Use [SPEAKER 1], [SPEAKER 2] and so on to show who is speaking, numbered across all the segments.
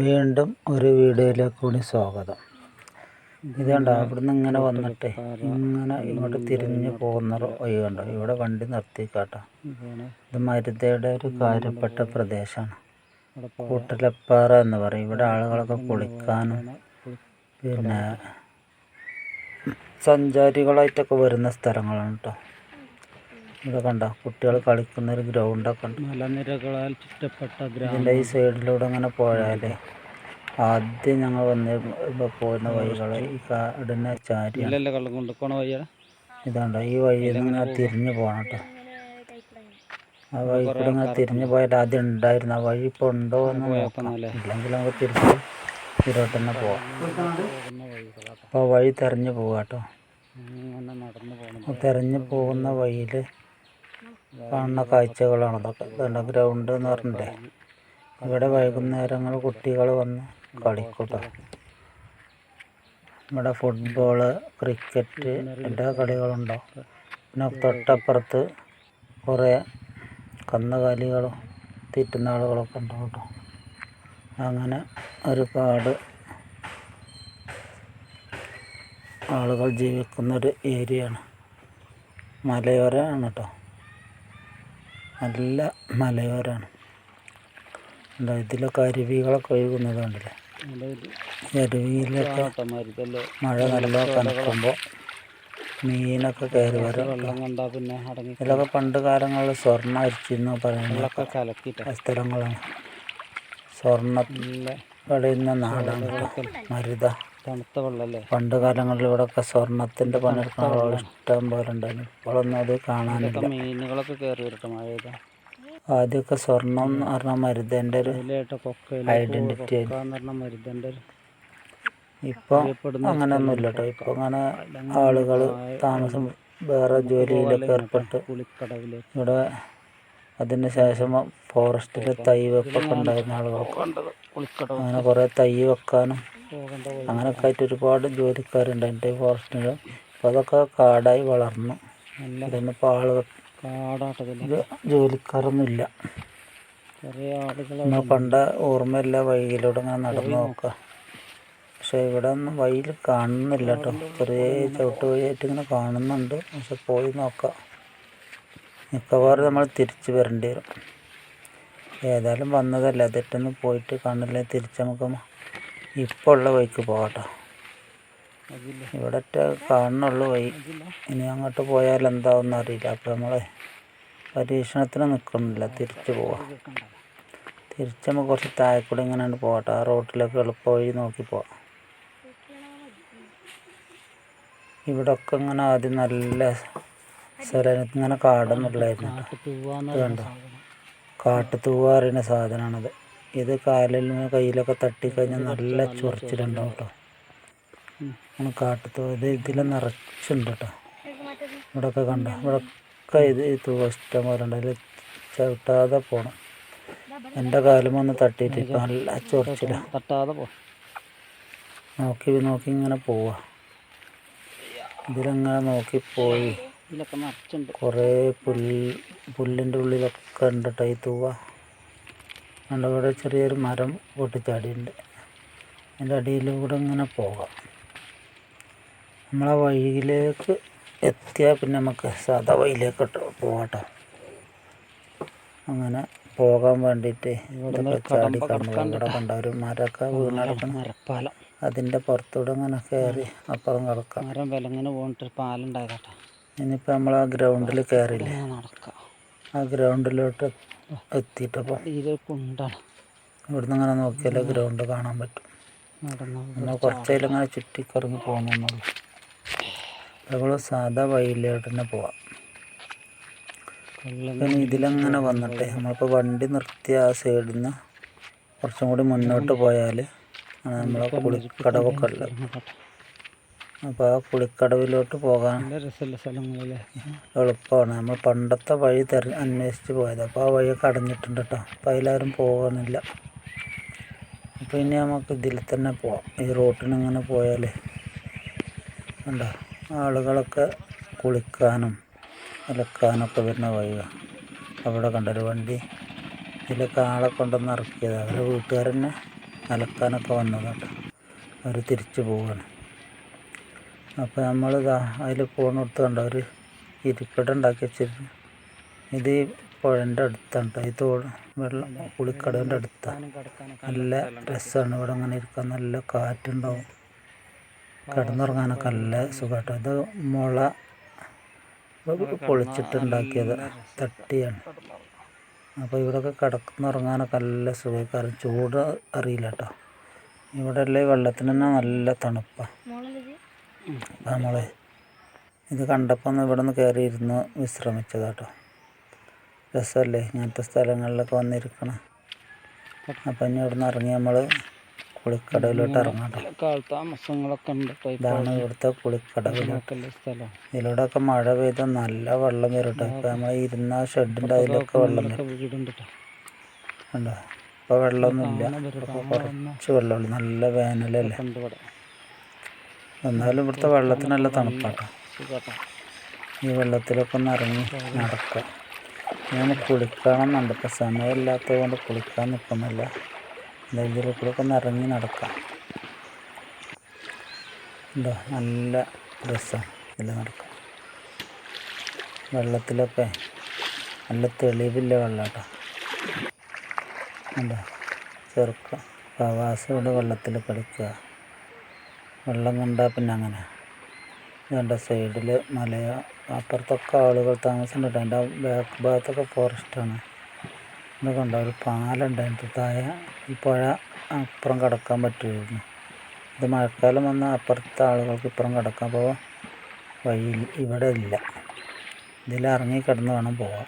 [SPEAKER 1] വീണ്ടും ഒരു വീഡിയോയിലേക്ക് കൂടി സ്വാഗതം. ഇതുകൊണ്ട് അവിടെ നിന്ന് ഇങ്ങനെ വന്നിട്ട് ഇങ്ങനെ ഇങ്ങോട്ട് തിരിഞ്ഞു പോകുന്ന വഴി ഇവിടെ വണ്ടി നിർത്തിക്കാട്ടോ. ഇത് മരുതയുടെ ഒരു കാര്യപ്പെട്ട പ്രദേശമാണ് കൂട്ടലപ്പാറ എന്ന് പറയും. ഇവിടെ ആളുകളൊക്കെ കുളിക്കാനും പിന്നെ സഞ്ചാരികളായിട്ടൊക്കെ വരുന്ന സ്ഥലങ്ങളാണ് കേട്ടോ ഇവിടെ കണ്ട? കുട്ടികൾ കളിക്കുന്ന ഒരു ഗ്രൗണ്ടൊക്കെ ഉണ്ട്.
[SPEAKER 2] മലനിരകളാൽ ചുറ്റപ്പെട്ട ഗ്രൗണ്ട്
[SPEAKER 1] ഇതിന്റെ ഈ സൈഡിലൂടെ അങ്ങനെ പോയാലേ ആദ്യം ഞങ്ങൾ വന്ന് പോകുന്ന വഴികൾ ഈ കാടിനെ ചാരി ഇതാണ്ടോ? ഈ വഴിയിൽ ഇങ്ങനെ തിരിഞ്ഞു പോകണം കേട്ടോ. ആ വഴി കൂടെ ഇങ്ങനെ തിരിഞ്ഞു പോയാൽ ആദ്യം ഉണ്ടായിരുന്നു ആ വഴി ഇപ്പോൾ ഉണ്ടോ എന്ന്
[SPEAKER 2] നോക്കണം
[SPEAKER 1] ഇല്ലെങ്കിൽ നമുക്ക് തിരിച്ച് തിരോട്ട് തന്നെ പോവാം.
[SPEAKER 2] അപ്പൊ
[SPEAKER 1] അപ്പോൾ വഴി തെരഞ്ഞു പോവാട്ടോ തെരഞ്ഞു പോകുന്ന വഴിയിൽ കാണുന്ന കാഴ്ചകളാണ്. അതൊക്കെ ഇതുണ്ട്. ഗ്രൗണ്ട് എന്ന് പറഞ്ഞില്ലേ? ഇവിടെ വൈകുന്നേരങ്ങൾ കുട്ടികൾ വന്ന് കളിക്കൂട്ടോ. ഇവിടെ ഫുട്ബോൾ ക്രിക്കറ്റ് എല്ലാ കളികളുണ്ടാവും പിന്നെ തൊട്ടപ്പുറത്ത് കുറേ കന്നുകാലികളും തീറ്റുന്ന ആളുകളൊക്കെ ഉണ്ടാവും കേട്ടോ. അങ്ങനെ ഒരുപാട് ആളുകൾ ജീവിക്കുന്നൊരു ഏരിയയാണ്. മലയോരമാണ് കേട്ടോ. നല്ല മലയോരമാണ് എന്താ ഇതിലൊക്കെ അരുവികളൊക്കെ ഒഴുകുന്നത് കണ്ടില്ലേ? ഈ അരുവിയിലൊക്കെ മഴ നല്ല കനക്കുമ്പോൾ മീനൊക്കെ കയറി വരും ഇതിലൊക്കെ പണ്ട് കാലങ്ങളിൽ സ്വർണ അരിച്ചിരുന്നു പറയുന്ന സ്ഥലങ്ങളാണ്. സ്വർണ
[SPEAKER 2] നല്ല
[SPEAKER 1] നാടാണ് മരുത.
[SPEAKER 2] തണുത്ത വെള്ളല്ലേ?
[SPEAKER 1] പണ്ട് കാലങ്ങളിൽ ഇവിടെയൊക്കെ സ്വർണത്തിന്റെ പണിയെടുക്കുന്ന ആളുകൾ ഇഷ്ടം പോലെ ഉണ്ടായിരുന്നു. ഇപ്പോഴൊന്നും അത് കാണാനില്ല.
[SPEAKER 2] മീനുകളൊക്കെ കയറി വരട്ടെ മഴ
[SPEAKER 1] ആദ്യമൊക്കെ സ്വർണം എന്ന് പറഞ്ഞാൽ മരുതന്റെ ഒരു ഐഡന്റിറ്റി ആയിരുന്നു.
[SPEAKER 2] കൊക്കാന്ന് അങ്ങനെ മരുതന്റെ
[SPEAKER 1] ഇപ്പം അങ്ങനെയൊന്നുമില്ല കേട്ടോ. ഇപ്പൊ അങ്ങനെ ആളുകൾ താമസം വേറെ ജോലിയിലൊക്കെ ഏർപ്പെട്ട് ഇവിടെ അതിന് ശേഷം ഫോറസ്റ്റിൽ തൈ വെപ്പൊക്കെ ഉണ്ടായിരുന്ന
[SPEAKER 2] ആളുകൾ
[SPEAKER 1] അങ്ങനെ കുറേ തൈ വെക്കാനും അങ്ങനെയൊക്കെ ആയിട്ട് ഒരുപാട് ജോലിക്കാരുണ്ട്. എന്റെ ഫോറസ്റ്റിൽ അപ്പോൾ അതൊക്കെ കാടായി വളർന്നു.
[SPEAKER 2] നല്ല
[SPEAKER 1] ഇപ്പോൾ ആളുകൾ ജോലിക്കാരൊന്നും ജോലിക്കാരൊന്നുമില്ല.
[SPEAKER 2] കുറേ ആളുകൾ
[SPEAKER 1] പണ്ട് ഓർമ്മയില്ല വഴിയിലൂടെ ഇങ്ങനെ നടന്നു നോക്കുക പക്ഷേ ഇവിടെ ഒന്നും വഴിയിൽ കാണുന്നില്ല കേട്ടോ ചെറിയ ചവിട്ട് വഴിയായിട്ട് ഇങ്ങനെ കാണുന്നുണ്ട്. പക്ഷെ പോയി നോക്കാം. മിക്കവാറും നമ്മൾ തിരിച്ചു വരേണ്ടി വരും. ഏതായാലും വന്നതല്ല. തെറ്റൊന്ന് പോയിട്ട് കാണില്ല തിരിച്ച് നമുക്ക് ഇപ്പോൾ ഉള്ള വഴിക്ക് പോകട്ടോ.
[SPEAKER 2] ഇവിടത്തെ
[SPEAKER 1] ഇവിടെ കാണുന്നുള്ളൂ വഴി. ഇനി അങ്ങോട്ട് പോയാൽ എന്താവെന്ന് അറിയില്ല. അപ്പോൾ നമ്മൾ പരീക്ഷണത്തിന് നിൽക്കുന്നില്ല. തിരിച്ചു പോവാം. തിരിച്ച് നമുക്ക് കുറച്ച് താഴെക്കൂടെ കൂടെ ഇങ്ങനെ പോകട്ടെ. ആ റോട്ടിലേക്ക് എളുപ്പ വഴി നോക്കി പോവാം. ഇവിടൊക്കെ ഇങ്ങനെ ആദ്യം നല്ല സ്ഥലം ഇങ്ങനെ ഇത് കണ്ടോ കാട്ടുതൂവ പറയുന്ന സാധനമാണത്. ഇത് കാലിൽ നിന്ന് കയ്യിലൊക്കെ തട്ടിക്കഴിഞ്ഞാൽ നല്ല ചൊറിച്ചിലുണ്ടാവും കേട്ടോ. അങ്ങനെ കാട്ടുതൂവ ഇത് ഇതിൽ നിറച്ചുണ്ട് കേട്ടോ. ഇവിടെയൊക്കെ കണ്ട? ഇവിടെയൊക്കെ ഇത് ഈ തൂവ ഇഷ്ടം പോലെ ഉണ്ട്. അതിൽ ചവിട്ടാതെ പോകണം എന്റെ കാലും ഒന്ന് തട്ടിയിട്ട് ഇപ്പം നല്ല ചൊറിച്ചില.
[SPEAKER 2] തട്ടാതെ പോ.
[SPEAKER 1] നോക്കി നോക്കി ഇങ്ങനെ പോവാ. ഇതിലങ്ങനെ നോക്കി പോയി. കുറേ പുല്ല് പുല്ലിന്റെ ഉള്ളിലൊക്കെ ഉണ്ട് കേട്ടോ ഈ തൂവ. കണ്ട ഇവിടെ ചെറിയൊരു മരം പൊട്ടിച്ചാടിയുണ്ട് അതിന്റെ അടിയിലൂടെ ഇങ്ങനെ പോകാം. നമ്മളെ വഴിയിലേക്ക് എത്തിയാൽ പിന്നെ നമുക്ക് സാധാ വഴിയിലേക്ക് പോകട്ടോ അങ്ങനെ പോകാൻ വേണ്ടിയിട്ട് ഇവിടെ ചാടി കണ്ടു ഇവിടെ കണ്ട ഒരു മരമൊക്കെ വീണടക്കണം
[SPEAKER 2] മരപ്പാലം.
[SPEAKER 1] അതിന്റെ പുറത്തൂടെ ഇങ്ങനെ കയറി അപ്പുറം കിടക്കാം.
[SPEAKER 2] മരം വിലങ്ങനെ പോയിട്ട് പാലുണ്ടായതാട്ടാ.
[SPEAKER 1] ഇനിയിപ്പോൾ നമ്മൾ ആ ഗ്രൗണ്ടിൽ
[SPEAKER 2] കയറില്ലേ? നടക്കാം.
[SPEAKER 1] ആ ഗ്രൗണ്ടിലോട്ട് എത്തിയിട്ടപ്പോൾ
[SPEAKER 2] കുണ്ടാണ്.
[SPEAKER 1] ഇവിടുന്ന് നോക്കിയാലേ ഗ്രൗണ്ട് കാണാൻ പറ്റും. നമ്മൾ കുറച്ചതിൽ ഇങ്ങനെ ചുറ്റിക്കറങ്ങി പോകുന്നുള്ളൂ നമ്മൾ സാധാ വഴിയിലോട്ട് തന്നെ പോവാം പിന്നെ ഇതിലങ്ങനെ വന്നിട്ട് നമ്മളിപ്പോൾ വണ്ടി നിർത്തിയ ആ സൈഡിൽ നിന്ന് കുറച്ചും കൂടി മുന്നോട്ട് പോയാൽ നമ്മളെ കുളിക്കടവൊക്കെ ഉള്ളത്. അപ്പോൾ ആ കുളിക്കടവിലോട്ട് പോകാൻ
[SPEAKER 2] രസമുള്ള
[SPEAKER 1] എളുപ്പമാണ്. നമ്മൾ പണ്ടത്തെ വഴി തെര അന്വേഷിച്ച് പോയത്. അപ്പോൾ ആ വഴി കടഞ്ഞിട്ടുണ്ട് കേട്ടോ അപ്പോൾ അതിലാരും പോകാനില്ല അപ്പോൾ ഇനി നമുക്ക് ഇതിൽ തന്നെ പോവാം. ഈ റോട്ടിന് ഇങ്ങനെ പോയാൽ കണ്ടോ? ആളുകളൊക്കെ കുളിക്കാനും അലക്കാനൊക്കെ വരുന്ന വഴിയാണ് അവിടെ കണ്ടൊരു വണ്ടി ഇതിലൊക്കെ ആളെ കൊണ്ടുവന്ന് ഇറക്കിയത്. അവരെ വീട്ടുകാർ തന്നെ അലക്കാനൊക്കെ വന്നതാട്ടോ അവർ തിരിച്ചു പോവുകയാണ് അപ്പോൾ നമ്മൾ അതിൽ ഫോൺ കൊടുത്ത് കണ്ട ഒരു ഇരിപ്പിടം ഉണ്ടാക്കി വെച്ചിരുന്നു. ഇത് പുഴന്റെ അടുത്താണ് തോട് വെള്ളം കുളിക്കടവിന്റെ അടുത്താണ് നല്ല രസമാണ് ഇവിടെ അങ്ങനെ ഇരിക്കാൻ നല്ല കാറ്റുണ്ടാവും. കിടന്നുറങ്ങാനൊക്കെ നല്ല സുഖമായിട്ട് ഇത് മുള പൊളിച്ചിട്ടുണ്ടാക്കിയത്. തട്ടിയാണ്. അപ്പോൾ ഇവിടെയൊക്കെ കിടന്നുറങ്ങാനൊക്കെ നല്ല സുഖക്കാരം ചൂട് അറിയില്ല കേട്ടോ ഇവിടെ വെള്ളത്തിന് തന്നെ നല്ല തണുപ്പാണ് അപ്പം നമ്മൾ ഇത് കണ്ടപ്പോൾ ഒന്ന് ഇവിടെ നിന്ന് കയറി ഇരുന്ന് വിശ്രമിച്ചതാട്ടോ. രസമല്ലേ? ഇങ്ങനത്തെ സ്ഥലങ്ങളിലൊക്കെ വന്നിരിക്കണം. അപ്പം ഇനി ഇവിടെ നിന്ന് ഇറങ്ങി നമ്മൾ കുളിക്കടവിലോട്ട് ഇറങ്ങാം കേട്ടോ.
[SPEAKER 2] കാൽത്താമസങ്ങളൊക്കെ ഉണ്ട്
[SPEAKER 1] ഇതാണ് ഇവിടുത്തെ കുളിക്കടവിൽ
[SPEAKER 2] ഇതിലൂടെ
[SPEAKER 1] ഒക്കെ മഴ പെയ്ത നല്ല വെള്ളം വരും കേട്ടോ. ഇപ്പം നമ്മൾ ഇരുന്ന ഷെഡിന്റെ അതിലൊക്കെ വെള്ളം വരും.
[SPEAKER 2] ഇപ്പൊ.
[SPEAKER 1] കണ്ടോ? ഇപ്പോൾ വെള്ളമൊന്നുമില്ല. കുറച്ച് വെള്ളമുള്ളൂ നല്ല വേനലല്ലേ?
[SPEAKER 2] ഉണ്ട്
[SPEAKER 1] എന്നാലും ഇവിടുത്തെ വെള്ളത്തിന് നല്ല തണുപ്പാട്ടോ. ഈ വെള്ളത്തിലൊക്കെ ഒന്ന് ഇറങ്ങി നടക്കാം. ഞാൻ കുളിക്കണം എന്നുണ്ട്. ഇപ്പം സമയമില്ലാത്തത് കൊണ്ട് കുളിക്കാൻ നിൽക്കുന്നില്ല. എന്തെങ്കിലും കൂടെ ഒന്ന് ഇറങ്ങി നടക്കാം. ഉണ്ടോ നല്ല രസമാണ് ഇതിൽ നടക്കാം വെള്ളത്തിലൊക്കെ നല്ല തെളിവില്ല വെള്ളാട്ടോ. ഉണ്ടോ ചെറുക്കം ഇവിടെ വെള്ളത്തിൽ കളിക്കുക വെള്ളം കണ്ടാൽ പിന്നെ അങ്ങനെ. ഇതുണ്ട് സൈഡിൽ മലയ അപ്പുറത്തൊക്കെ ആളുകൾ താമസമുണ്ട് അതിന്റെ ബാക്ക് ഭാഗത്തൊക്കെ ഫോറസ്റ്റാണ് ഇവിടെ കണ്ടോ? ഒരു പാലുണ്ട് അതിന്റെ താഴെ ഈ പുഴ അപ്പുറം കടക്കാൻ പറ്റുമായിരുന്നു ഇത് മഴക്കാലം വന്നാൽ അപ്പുറത്തെ ആളുകൾക്ക് ഇപ്പുറം കടക്കാൻ പോകാൻ വഴി ഇവിടെ ഇല്ല. ഇതിലിറങ്ങി കിടന്ന് വേണം പോകാൻ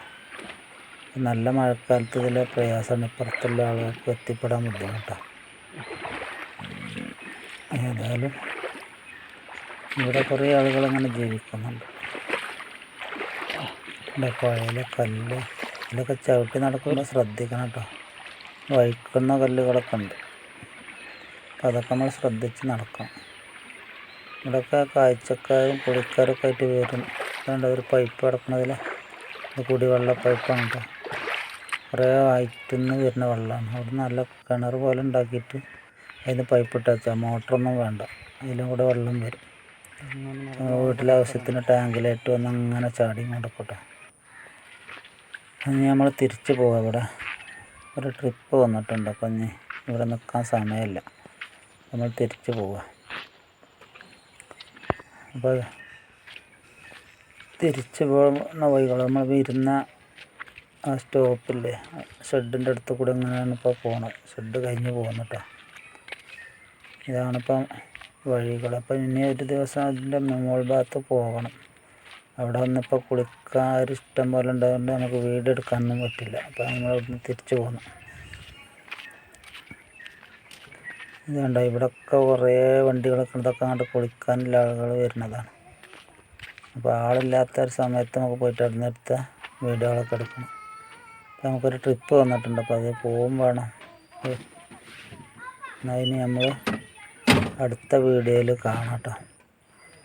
[SPEAKER 1] നല്ല മഴക്കാലത്ത് ഇതിൽ പ്രയാസമാണ്. ഇപ്പുറത്തുള്ള ആളുകൾക്ക് എത്തിപ്പെടാൻ ബുദ്ധിമുട്ടാണ്. ഏതായാലും ഇവിടെ കുറേ ആളുകൾ അങ്ങനെ ജീവിക്കുന്നുണ്ട്. ഇവിടെ പുഴയിലെ കല്ല് ഇതൊക്കെ ചവിട്ടി നടക്കുമ്പോൾ ശ്രദ്ധിക്കണം കേട്ടോ. വഴിക്കുന്ന കല്ലുകളൊക്കെ ഉണ്ട്. അപ്പം അതൊക്കെ നമ്മൾ ശ്രദ്ധിച്ച് നടക്കണം. ഇവിടെയൊക്കെ കാഴ്ചക്കാരും കുളിക്കാരൊക്കെ ആയിട്ട് വരും. അതുകൊണ്ട് ഒരു പൈപ്പ് കിടക്കുന്നതിൽ കുടിവെള്ള പൈപ്പാണ് കേട്ടോ. കുറേ ഹൈറ്റിൽ നിന്ന് വരുന്ന വെള്ളമാണ്. അവിടെ നല്ല കിണർ പോലെ ഉണ്ടാക്കിയിട്ട് അതിന് പൈപ്പ് വെച്ചാൽ മോട്ടറൊന്നും വേണ്ട. അതിലും കൂടെ വെള്ളം വരും. വീട്ടിലെ ആവശ്യത്തിന് ടാങ്കിലായിട്ട് വന്ന് അങ്ങനെ ചാടി കൊടുക്കട്ടെ ഇനി നമ്മൾ തിരിച്ചു പോവാം ഇവിടെ. ഒരു ട്രിപ്പ് വന്നിട്ടുണ്ട്. അപ്പം ഇനി ഇവിടെ നിൽക്കാൻ സമയമില്ല. നമ്മൾ തിരിച്ചു പോവാം. അപ്പോൾ തിരിച്ചു പോകുന്ന വഴികൾ നമ്മൾ വരുന്ന ആ സ്റ്റോപ്പില്ലേ? ഷെഡിന്റെ അടുത്ത് കൂടെ ഇങ്ങനെയാണ് ഇപ്പോൾ പോകണം ഷെഡ് കഴിഞ്ഞ് പോകുന്നിട്ടോ ഇതാണിപ്പം വഴികൾ. അപ്പം ഇനി ഒരു ദിവസം അതിന്റെ മോൾ ഭാഗത്ത് പോകണം. അവിടെ വന്നപ്പോൾ കുളിക്കാർ ഇഷ്ടം പോലെ ഉണ്ടായതുകൊണ്ട് നമുക്ക് വീഡിയോ എടുക്കാനൊന്നും പറ്റില്ല. അപ്പോൾ നമ്മൾ അവിടുന്ന് തിരിച്ചു പോകണം ഇത് കണ്ടോ? ഇവിടെയൊക്കെ കുറേ വണ്ടികളൊക്കെ. ഇതൊക്കെ അങ്ങോട്ട് കുളിക്കാനുള്ള ആളുകൾ വരുന്നതാണ്. അപ്പോൾ ആളില്ലാത്ത ഒരു സമയത്ത് നമുക്ക് പോയിട്ട് അവിടെ നിന്ന് എടുത്ത വീഡിയോകളൊക്കെ എടുക്കണം. അപ്പോൾ നമുക്കൊരു ട്രിപ്പ് വന്നിട്ടുണ്ട്. അപ്പോൾ അത് പോവും വേണം. ഇനി നമ്മൾ അടുത്ത വീഡിയോയിൽ കാണാം കേട്ടോ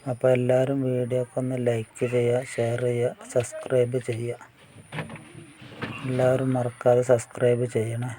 [SPEAKER 1] അപ്പോൾ എല്ലാവരും വീഡിയോക്കെ ഒന്ന് ലൈക്ക് ചെയ്യുക ഷെയർ ചെയ്യുക സബ്സ്ക്രൈബ് ചെയ്യുക. എല്ലാവരും മറക്കാതെ സബ്സ്ക്രൈബ് ചെയ്യണേ.